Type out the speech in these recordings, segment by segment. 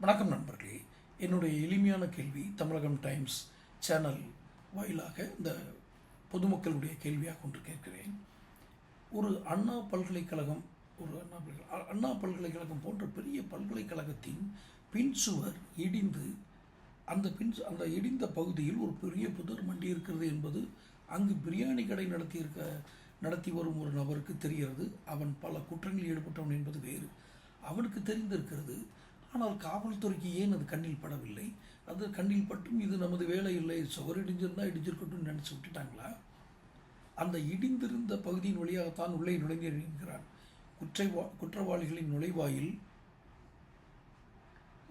வணக்கம் நண்பர்களே. என்னுடைய எளிமையான கேள்வி தமிழகம் டைம்ஸ் சேனல் வாயிலாக இந்த பொதுமக்களுடைய கேள்வியாக கொண்டு கேட்கிறேன். ஒரு அண்ணா பல்கலைக்கழகம் ஒரு அண்ணா பல்கலை அண்ணா பல்கலைக்கழகம் போன்ற பெரிய பல்கலைக்கழகத்தின் பின்சுவர் இடிந்து அந்த பின் அந்த இடிந்த பகுதியில் ஒரு பெரிய புதர் மண்டி இருக்கிறது என்பது அங்கு பிரியாணி கடை நடத்தியிருக்க நடத்தி வரும் ஒரு நபருக்கு தெரிகிறது. அவன் பல குற்றங்களில் ஈடுபட்டவன் என்பது வேறு. அவனுக்கு தெரிந்திருக்கிறது ஆனால் காவல்துறைக்கு ஏன் அது கண்ணில் படவில்லை? அது கண்ணில் பட்டும் இது நமது வேலை இல்லை சுவர் இடிஞ்சிருந்தா இடிஞ்சிருக்கட்டும்னு நினச்சி விட்டுட்டாங்களா? அந்த இடிந்திருந்த பகுதியின் வழியாகத்தான் உள்ளே நுழைந்திருக்கிறான் குற்றவா குற்றவாளிகளின் நுழைவாயில்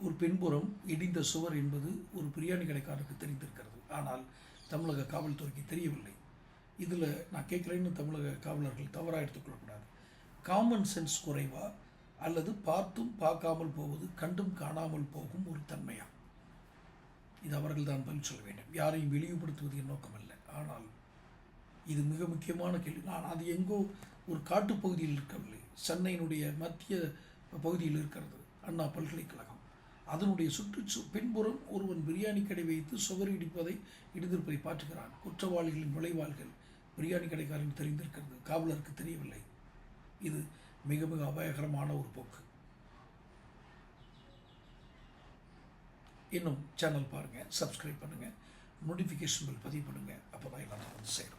ஒரு பின்புறம் இடிந்த சுவர் என்பது ஒரு பிரியாணி கடைக்காரருக்கு தெரிந்திருக்கிறது. ஆனால் தமிழக காவல்துறைக்கு தெரியவில்லை. இதில் நான் கேட்குறேன்னு தமிழக காவலர்கள் தவறாக எடுத்துக்கொள்ளக்கூடாது காமன் சென்ஸ் குறைவாக அல்லது பார்த்தும் பார்க்காமல் போவது கண்டும் காணாமல் போகும் ஒரு தன்மையா? இது அவர்கள் தான் பதில் சொல்ல வேண்டும். யாரையும் இழிவுபடுத்துவது என் நோக்கமல்ல ஆனால் இது மிக முக்கியமான கேள்வி. நான் அது எங்கோ ஒரு காட்டுப்பகுதியில் இருக்கவில்லை. சென்னையினுடைய மத்திய பகுதியில் இருக்கிறது. அண்ணா பல்கலைக்கழகம். அதனுடைய சுற்றுச்சு பின்புறம் ஒருவன் பிரியாணி கடை வைத்து சுவர் இடிப்பதை இடிந்திருப்பதை பார்த்துக்கிறான். குற்றவாளிகளின் நுழைவாள்கள் பிரியாணி கடைக்காரன் தெரிந்திருக்கிறது. காவலருக்கு தெரியவில்லை. இது மிக மிக அபாயகரமான ஒரு போக்கு. இன்னும் சேனல் பாருங்கள் சப்ஸ்கிரைப் பண்ணுங்கள் நோட்டிஃபிகேஷன் பில் பதிவு பண்ணுங்கள் அப்போ தான் எல்லாத்தையும் வந்து சேரும்.